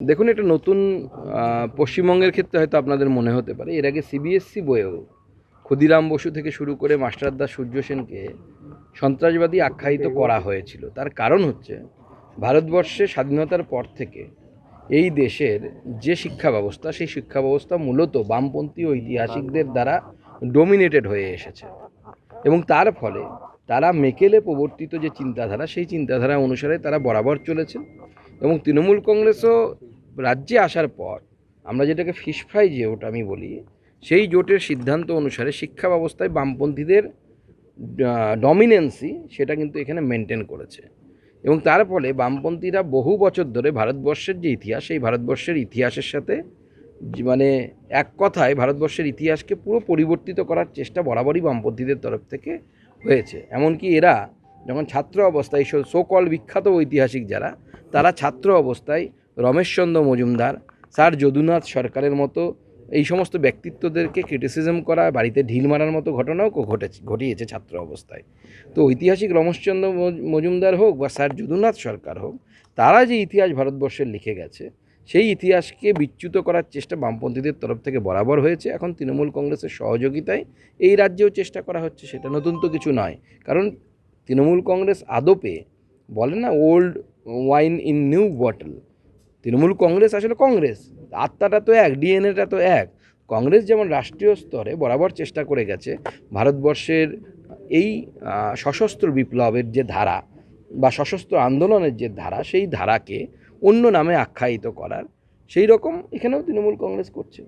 দেখুন, এটা নতুন পশ্চিমবঙ্গের ক্ষেত্রে হয়তো আপনাদের মনে হতে পারে। এর আগে সিবিএসসি বইয়েও ক্ষুদিরাম বসু থেকে শুরু করে মাস্টারদা সূর্য সেনকে সন্ত্রাসবাদী আখ্যায়িত করা হয়েছিল। তার কারণ হচ্ছে, ভারতবর্ষে স্বাধীনতার পর থেকে এই দেশের যে শিক্ষা ব্যবস্থা, সেই শিক্ষা ব্যবস্থা মূলত বামপন্থী ঐতিহাসিকদের দ্বারা ডোমিনেটেড হয়ে এসেছে। এবং তার ফলে তারা মেকেলে প্রবর্তিত যে চিন্তাধারা, সেই চিন্তাধারা অনুসারে তারা বরাবর চলেছে এবং তৃণমূল কংগ্রেসও রাজ্যে আসার পর আমরা যেটাকে ফিশ ফ্রাই জোট আমি বলি, সেই জোটের সিদ্ধান্ত অনুসারে শিক্ষা ব্যবস্থায় বামপন্থীদের ডমিনেন্সি সেটা কিন্তু এখানে মেনটেন করেছে। এবং তার ফলে বামপন্থীরা বহু বছর ধরে ভারতবর্ষের যে ইতিহাস, সেই ভারতবর্ষের ইতিহাসের সাথে মানে এক কথায় ভারতবর্ষের ইতিহাসকে পুরো পরিবর্তিত করার চেষ্টা বরাবরই বামপন্থীদের তরফ থেকে হয়েছে। এমনকি এরা যখন ছাত্র অবস্থায় সোকল বিখ্যাত ঐতিহাসিক যারা, তারা ছাত্র অবস্থায় রমেশচন্দ্র মজুমদার, স্যার যদুনাথ সরকারের মতো এই সমস্ত ব্যক্তিত্বদেরকে ক্রিটিসিজম করা, বাড়িতে ঢিল মারার মতো ঘটনাও ঘটেছে ঘটিয়েছে ছাত্র অবস্থায়। তো ঐতিহাসিক রমেশচন্দ্র মজুমদার হোক বা স্যার যদুনাথ সরকার হোক, তারা যে ইতিহাস ভারতবর্ষের লিখে গেছে, সেই ইতিহাসকে বিচ্যুত করার চেষ্টা বামপন্থীদের তরফ থেকে বরাবর হয়েছে। এখন তৃণমূল কংগ্রেসের সহযোগিতায় এই রাজ্যেও চেষ্টা করা হচ্ছে, সেটা নতুন তো কিছু নয়। কারণ তৃণমূল কংগ্রেস আদপে বলে না old wine in new bottle Trinamool Congress আসলে কংগ্রেস। আত্মাটা তো এক, ডিএনএটা তো এক। কংগ্রেস যেমন রাষ্ট্রীয় স্তরে বরাবর চেষ্টা করে গেছে, ভারতবর্ষের এই সশস্ত্র বিপ্লবের যে ধারা বা সশস্ত্র আন্দোলনের যে ধারা, সেই ধারাকে অন্য নামে আখ্যায়িত করার, সেই রকম এখানেও তৃণমূল কংগ্রেস করছে।